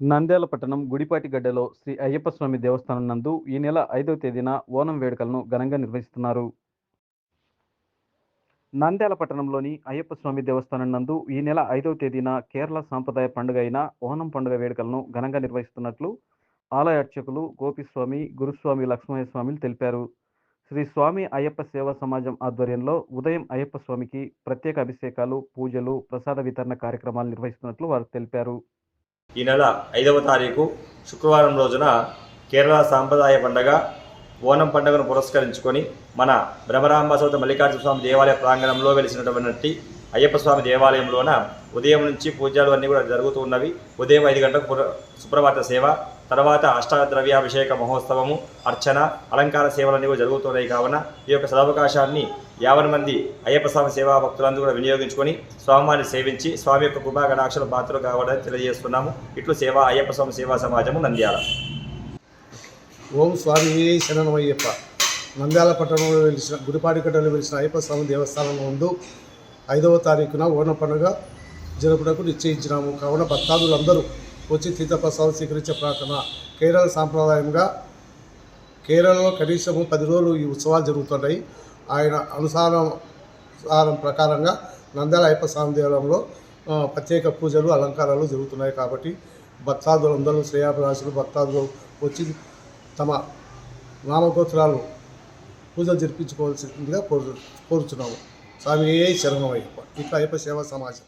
నంద్యాల పట్టణం గుడిపాటి గడ్డలో శ్రీ అయ్యప్ప స్వామి దేవస్థానం నందు ఈ నెల ఐదవ తేదీన ఓనం వేడుకలను ఘనంగా నిర్వహిస్తున్నారు. నంద్యాల పట్టణంలోని అయ్యప్ప స్వామి దేవస్థానం నందు ఈ నెల ఐదవ తేదీన కేరళ సాంప్రదాయ పండుగ అయిన ఓనం పండుగ వేడుకలను ఘనంగా నిర్వహిస్తున్నట్లు ఆలయ అర్చకులు గోపిస్వామి గురుస్వామి లక్ష్మయ్య స్వామిలు తెలిపారు. శ్రీ స్వామి అయ్యప్ప సేవా సమాజం ఆధ్వర్యంలో ఉదయం అయ్యప్ప స్వామికి ప్రత్యేక అభిషేకాలు పూజలు ప్రసాద వితరణ కార్యక్రమాలు నిర్వహిస్తున్నట్లు వారు తెలిపారు. ఈ నెల ఐదవ తారీఖు శుక్రవారం రోజున కేరళ సాంప్రదాయ పండగ ఓనం పండుగను పురస్కరించుకొని మన భ్రమరాంబ సౌత మల్లికార్జున స్వామి దేవాలయ ప్రాంగణంలో వెలిసినటువంటి అయ్యప్ప స్వామి దేవాలయంలోన ఉదయం నుంచి పూజలు అన్నీ కూడా జరుగుతూ ఉన్నవి. ఉదయం ఐదు గంటలకు సుప్రభాత సేవ తర్వాత అష్టాద్రవ్యాభిషేక మహోత్సవము అర్చన అలంకార సేవలన్నీ కూడా జరుగుతున్నాయి కావున ఈ యొక్క సదవకాశాన్ని యావన్ మంది అయ్యప్ప స్వామి సేవా భక్తులందరూ కూడా వినియోగించుకొని స్వామిని సేవించి స్వామి యొక్క కృపా కటాక్షల పాత్రలు కావడానికి తెలియజేస్తున్నాము. ఇట్లు సేవ అయ్యప్ప స్వామి సేవా సమాజము నంద్యాల. ఓం స్వామి శరణమయ్యప్ప. నంద్యాల పట్టణంలో వెలిసిన గుడిపాడికట్టలో వెలిసిన అయ్యప్ప స్వామి దేవస్థానంలో ముందు ఐదవ తారీఖున ఓణ పండుగ జరుపుటకు నిశ్చయించినాము. కావున భక్తాదులందరూ వచ్చి తీర్థప్రసాదం స్వీకరించే ప్రార్థన. కేరళ సాంప్రదాయంగా కేరళలో కనీసము పది రోజులు ఈ ఉత్సవాలు జరుగుతున్నాయి. ఆయన అనుసారం ప్రకారంగా నంద్యాల అయ్యప్ప స్వామి దేవాలయంలో ప్రత్యేక పూజలు అలంకారాలు జరుగుతున్నాయి కాబట్టి భక్తాదులందరూ శ్రేయాభిలాషులు భక్తాదులు వచ్చి తమ నామగోత్రాలు పూజ జరిపించుకోవాల్సిందిగా కోరు కోరుచున్నాము. స్వామి శరణమయ్యప్ప ఇట్లా అయ్యప్ప సేవా సమాజం.